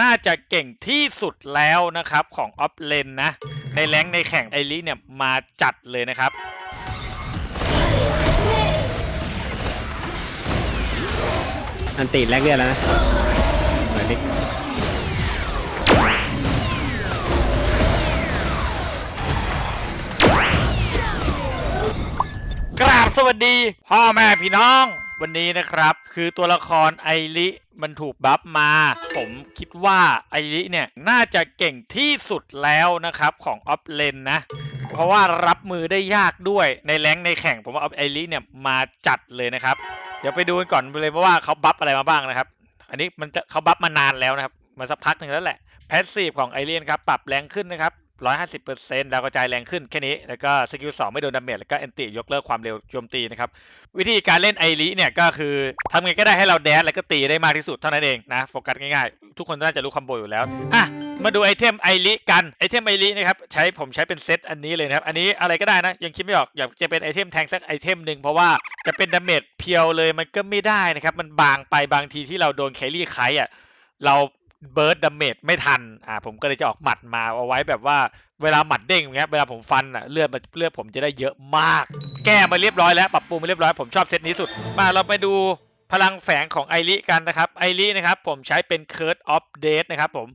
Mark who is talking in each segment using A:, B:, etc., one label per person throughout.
A: น่าจะเก่งที่สุดแล้วนะครับของออฟเลนนะ ในแรงค์ในแข่งไอริเนี่ยมาจัดเลยนะครับ
B: อันติแรกเลือดแล้วนะเหมือนดิ
A: กราบสวัสดี พ่อแม่พี่น้อง วันนี้นะครับ คือตัวละครไอริมันถูกบัฟมา ผมคิดว่าไอริเนี่ย น่าจะเก่งที่สุดแล้วนะครับ ของออฟเลนนะ เพราะว่ารับมือได้ยากด้วยในแรงในแข่ง ผมว่าออฟไอริเนี่ยมาจัดเลยนะครับ เดี๋ยวไปดูกันก่อนเลยเพราะว่าเขาบัฟอะไรมาบ้างนะครับ อันนี้มันจะเขาบัฟมานานแล้วนะครับมาสักพักหนึ่งแล้วแหละแพสซีฟของไอเลียนครับปรับแรงขึ้นนะครับ 150%ดาวกระจายแรงขึ้นแค่นี้ แล้วก็สกิล2ไม่โดนดาเมจแล้วก็แอนติยกเลิกความเร็วโจมตีนะครับ วิธีการเล่นไอริเนี่ยก็คือทำไงก็ได้ให้เราแดดแล้วก็ตีได้มากที่สุดเท่านั้นเองนะ โฟกัสง่ายๆ ทุกคนน่าจะรู้คอมโบอยู่แล้ว อะ มาดูไอเทมไอริกัน ไอเทมไอรินะครับ ใช้ผมใช้เป็นเซตอันนี้เลยนะครับ อันนี้อะไรก็ได้นะ ยังคิดไม่ออก อยากจะเป็นไอเทมแทงสักไอเทมหนึ่งเพราะว่าจะเป็นดาเมจเพียวเลยมันก็ไม่ได้นะครับ มันบางไปบางทีที่เราโดนแครี่ไคอะเรา เบิร์ดดาเมจไม่ทันอ่าผมก็เลยจะออกหมัดมาเอาไว้แบบว่าเวลาหมัดเด้งอย่างเงี้ยเวลาผมฟันอะเลือดมันเลือดผมจะได้เยอะมาก แก้มาเรียบร้อยแล้วปรับปรุงมาเรียบร้อยผมชอบเซตนี้สุด มาเราไปดูพลังแฝงของไอริกันนะครับไอรินะครับผมใช้เป็นเคิร์ดออฟเดตนะครับผม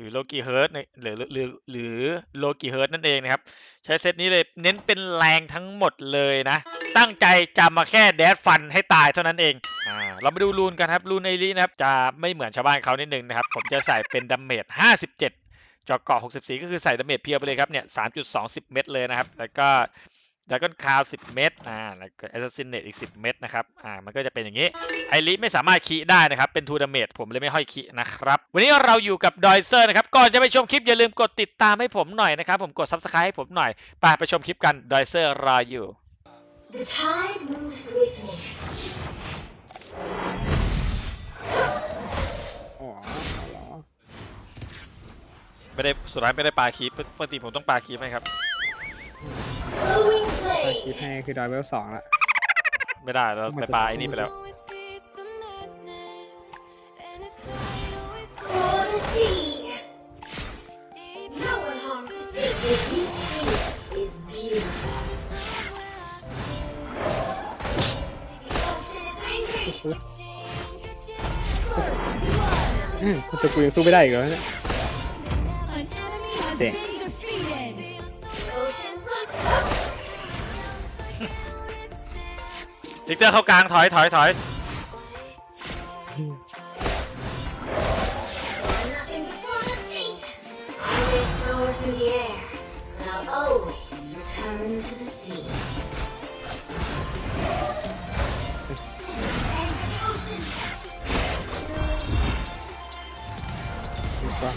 A: หรือโลกิเฮิร์ตหรือหรือหรือโลกิเฮิร์ตนั่นเองนะครับ ใช้เซตนี้เลยเน้นเป็นแรงทั้งหมดเลยนะ ตั้งใจจำมาแค่แดดฟันให้ตายเท่านั้นเองอ่าเรามาดูรูนกันครับรูนไอรีนะครับจะไม่เหมือนชาวบ้านเขานิดนึงนะครับ ผมจะใส่เป็นดาเมจ57จอกเกาะ64 ก็คือใส่ดาเมจเพียวไปเลยครับเนี่ย3.20 เม็ดเลยนะครับ แล้วก็ ด r ก g นคาว10เม็ดอ่าแล้วก็แอสซัสซินเนตอีก10เม็ดนะครับอ่ามันก็จะเป็นอย่างนี้ไอริไม่สามารถคีได้นะครับ เป็นทูดาเมจผมเลยไม่ห้อยคีนะครับ วันนี้เราอยู่กับดอยเซอร์นะครับ ก่อนจะไปชมคลิปอย่าลืมกดติดตามให้ผมหน่อยนะครับ ผมกด subscribe ให้ผมหน่อยไปไปชมคลิปกันดอยเซอร์รออยู่
C: The tide moves with me.
B: อ๋อเหรอ
A: ไม่ได้สุดท้ายไม่ได้ปลาคีปปกติผมต้องปลาคีปให้ครับ
B: คิดให้คือดอยเวลสองละ
A: ไม่ได้เราไปปลาไอ้นี่ไปแล้ว
D: always feeds the madness, and its tide always
C: For the sea.
D: deep
C: No one harms the sea. The deep sea is beautiful. The ocean is angry.
D: change your chance.
B: อืมแต่กูยังสู้ไม่ได้อีกเหรอเนี่ย
D: An enemy has
A: ลิกเตอร์เข้ากลางถอยถอยถอย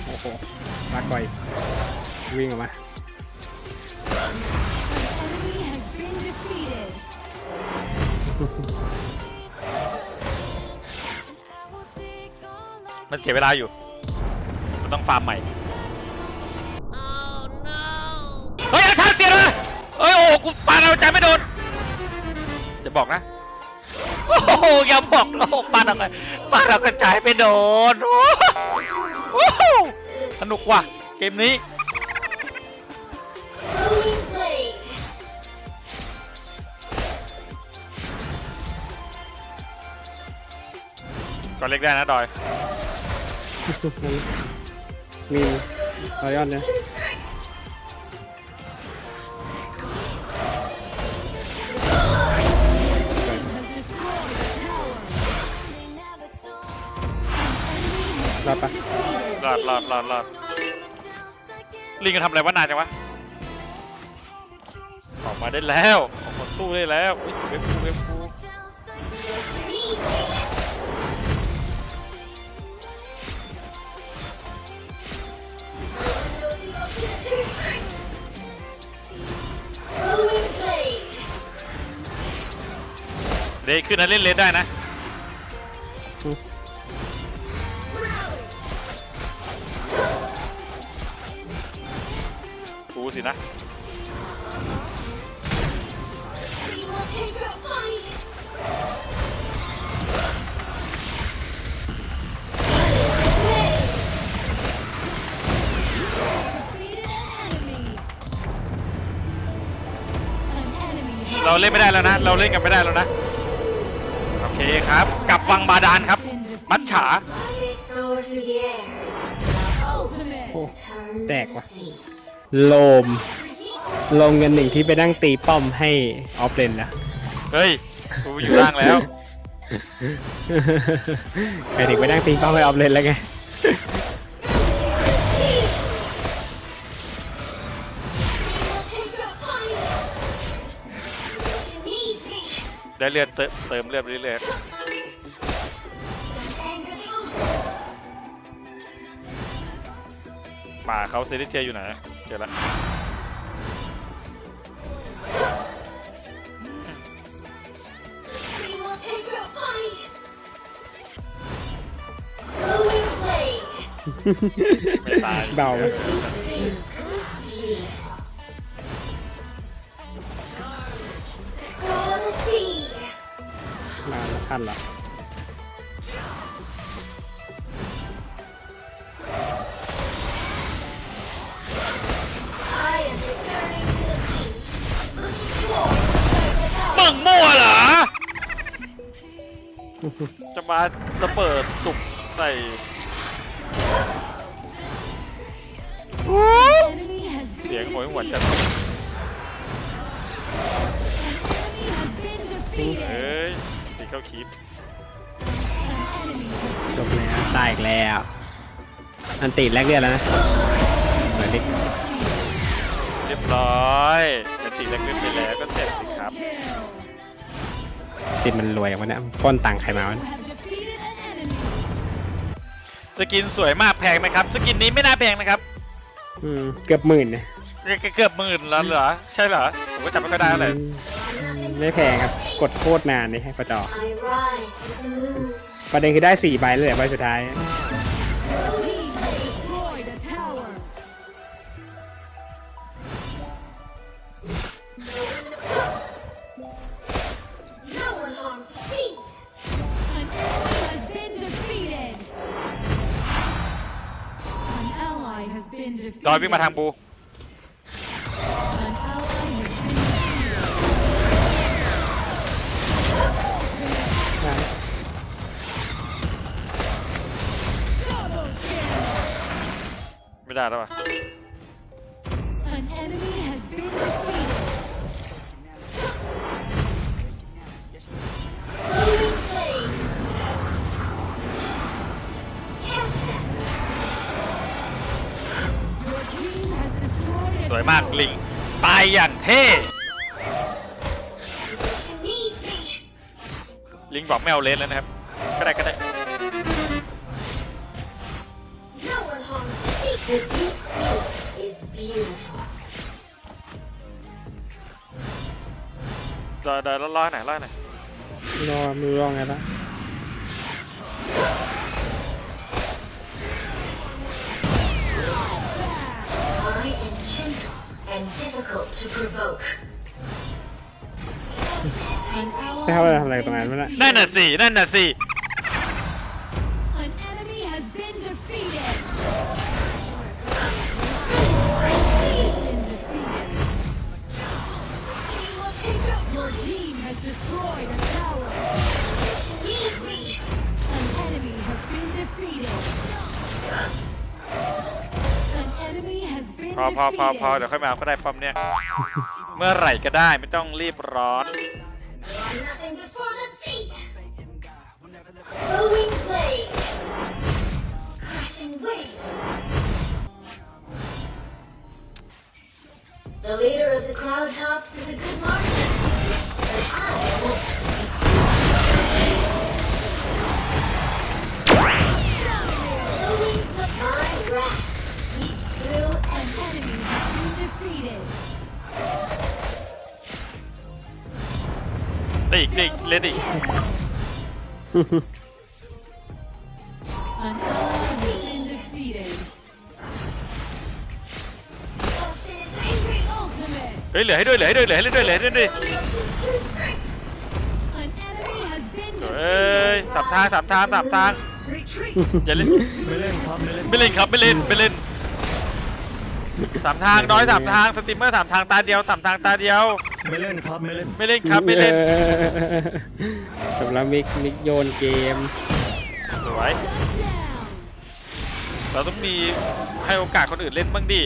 B: โอ้โหมาก่อย วิ่งออกมา
A: มันเสียเวลาอยู่ มันต้องฟาร์มใหม่เฮ้ยอาชาเสียเลยเฮ้ยโอ้กูปาเราใจไม่โดนจะบอกนะ โอ้โหอย่าบอกโลกปาเราปาเรากระจายไม่โดนสนุกว่ะเกมนี้ ก็เล็กได้นะดอย
B: มีรอยอนเนี่ยรอดปะ
A: รอดรอดรอดรอดลิงจะทำอะไรวะนานจังวะ ออกมาได้แล้วออกมาสู้ได้แล้วอุ๊ยเว็บกูเว็บกู
C: Glowing
A: เดย์ขึ้นนะเล่นเลนได้นะปูสินะเราเล่นไม่ได้แล้วนะ เราเล่นกันไม่ได้แล้วนะ เคครับกลับวังบาดาลครับ มัดฉา
C: I soar through the air. Now
D: Ultimate.
C: return to
B: Tẹt
C: the
B: quá.
C: sea.
B: โลมลงเงินหนึ่งที่ไปนั่งตีป้อมให้ออฟเลนนะ
A: เฮ้ย กูอยู่ล่างแล้ว
B: ไปถึงไปนั่งตีป้อมให้ออฟเลนแล้วไง
A: ได้เลือดเติมเติมเลือดไปเรื่อย
C: Anger the ocean.
A: ๆป่าเขาเซริเทียอยู่ไหนเจอละ
C: We will take your body. Glowing blade.
A: ไม่ตาย
B: เบา
C: sea. Looking toward the
A: มึงมั่วเหรอ จะมาระเบิดตุกใส่
D: Enemy has
A: เสียง
D: been
A: โหยหวน
D: defeated.
A: จัด ตีเข้าคีบ
D: Enemy has
B: จบแล้วตายอีกแล้วอันติแลกเลือดแล้วนะเหมือนดิ
A: เรียบร้อยเป็นตีแรกเล่นไปแล้วก็เสร็จสิครับ
D: kill.
B: ติดมันรวยอย่างวะเนี่ยปล้นตังค์ใครมาวะ
D: You have defeated an enemy.
A: สกินสวยมากแพงไหมครับ สกินนี้ไม่น่าแพงนะครับ
B: อืมเกือบหมื่นนะ
A: เกือบหมื่นแล้วเหรอ ใช่เหรอ ผมก็จำไม่ค่อยได้เลย
B: ไม่ ไม่แพงครับ กดโคตรนานนี่ให้ประจอประเด็นคือได้สี่ใบเลยใบสุดท้าย
A: จอยวิ่งมาทาง
D: ปู
A: ไม่ได้แล้วป่ะ
D: An enemy has been defeated.
C: Glowing blade. Catch them.
D: Your team has destroyed a
A: สวยมาก
D: tower.
A: ลิง ตายอย่างเท่
C: She needs me.
A: ลิงบอกไม่เอาเลนแล้วนะครับ ก็ได้ก็ได้
C: the sea. The deep sea is beautiful.
A: รอรอรอรอหน่อยรอหน่อย
B: รอมือรองไงละ
C: I am gentle and difficult to provoke.
D: An
B: ไม่
D: ally
B: เข้าไป
D: has
B: ทำอะไร
D: been
B: ตรงนั้นวะเนี่ย
A: นั่นน่ะสินั่นน่ะสิ พอพอพอพอเดี๋ยวค่อยมาก็ได้ป้อมเนี่ย เมื่อไหร่ก็ได้ไม่ต้องรีบร้อน
C: The. leader of the Cloud Tops is a good marksman, but I won't. Is angry.
D: Ultimate.
A: เฮ้ยเหลือให้ด้วยเหลือให้ด้วยเหลือให้ด้วยเหลือให้ด้วยดิ
C: Ocean's true strength.
D: An enemy has been
A: เอ้ย
D: defeated.
A: สามทางสามทางสามทางอย่าเล่นไม่เล่นครับไม่เล่นครับไม่เล่นไม่เล่นสามทางน้อยสามทางสตรีมเมอร์สามทางตาเดียวสามทางตาเดียว
E: ไม่เล่นครับไม่เล่น
A: ไม่เล่นครับไม่เล่น
B: ออจบแล้วมิกมิกโยนเกม
A: สวยเราต้องมีให้โอกาสคนอื่นเล่นบ้างดิ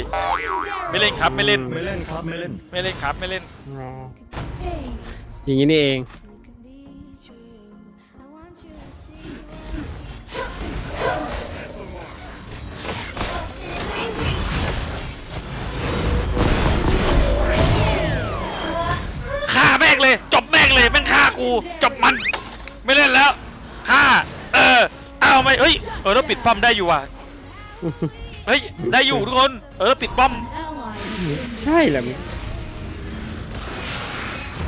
A: ไม่เล่นครับไม่เล่น
E: ไม่เล่นครับไม่เล่น
A: ไม่เล่นครับไม่เล่น
B: รออย่างนี้นี่เอง
A: จบมัน ไม่เล่นแล้วฆ่าเออเอาไหมเฮ้ยเออแล้วปิดป้อมได้อยู่ว่ะเฮ้ยได้อยู่ทุกคนเออปิดป้อม
B: ใช่เหรอมิก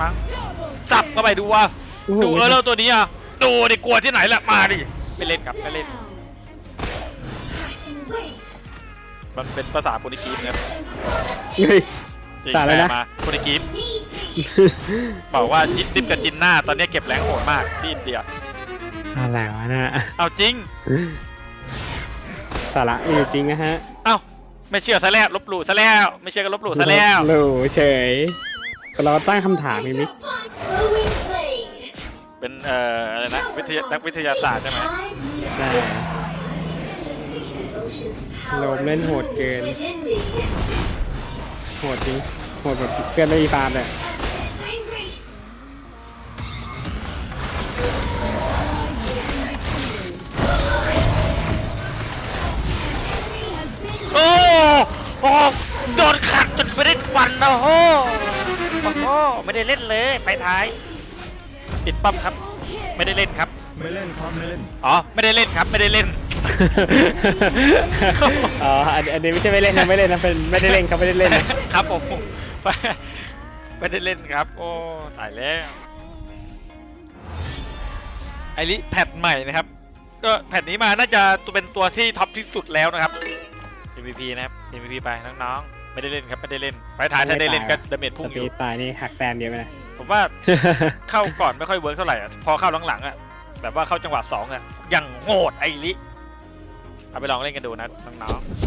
A: มั้งจับเข้าไปดูว่า
B: โอ้โห
A: ดูเออแล้วตัวนี้อะดูดิกลัวที่ไหนล่ะมาดิไม่เล่นครับไม่เล่น
C: Crashing waves.
A: มันเป็นภาษาโปรตุเกสนะครับ
B: เฮ้ย
A: จริง
B: ภาษาอะไรนะ
A: แปลมาโปรตุเกส
C: Easy.
A: บอกว่าจิดิบกับจินหน้า ตอนนี้เก็บแรงโหดมากที่อินเดีย
B: อะไรวะนะ
A: เอาจริง
B: สาระมีอยู่จริงนะฮะ
A: เอ้าไม่เชื่อซะแล้วลบหลู่ซะแล้ว ไม่เชื่อก็ลบหลู่ซะแล้ว
B: หลูเฉยเราตั้งคำถามอีกมิก
C: Glowing blade.
A: เป็นเอ่ออะไรนะวิทยานักวิทยาศาสตร์ใช่ไหม
C: Time moves
B: ได้
C: Ocean's
B: โล
C: power
B: มเล่นโหดเกิน
C: within me.
B: โหดจริง โหดแบบเพื่อนไม่มีฟาร์มเลย
A: โอ้โดนขัดจนไม่ได้ฟันนะโหโอ้โหไม่ได้เล่นเลยไปท้ายปิดปั๊มครับ ไม่ได้เล่นครับ
E: ไม่เล่นครับไม่เล่น
A: อ๋อไม่ได้เล่นครับไม่ได้เล่น
B: อ๋ออันอันนี้ไม่ใช่ไม่เล่นนะไม่เล่นนะเป็นไม่ได้เล่นครับไม่ได้เล่นนะครับ
A: ผมไม่ได้เล่นครับ โอ้ตายแล้วไอริแพทใหม่นะครับ ก็แพทนี้มาน่าจะตัวเป็นตัวที่ท็อปที่สุดแล้วนะครับ MVP นะครับ MVP ไปน้องๆไม่ได้เล่นครับไม่ได้เล่นไปท้ายถ้าได้เล่นก็ดาเมจ
B: ส
A: พุ่งอ
B: ปี
A: ยู่
B: ดตายนี่หักแต้มเดียวไปนะ
A: ผมว่า เข้าก่อนไม่ค่อยเวิร์กเท่าไหร่อะพอเข้าหลังๆอะแบบว่าเข้าจังหวะสองอะอย่างโหดไอริเอาไปลองเล่นกันดูนะน้องๆ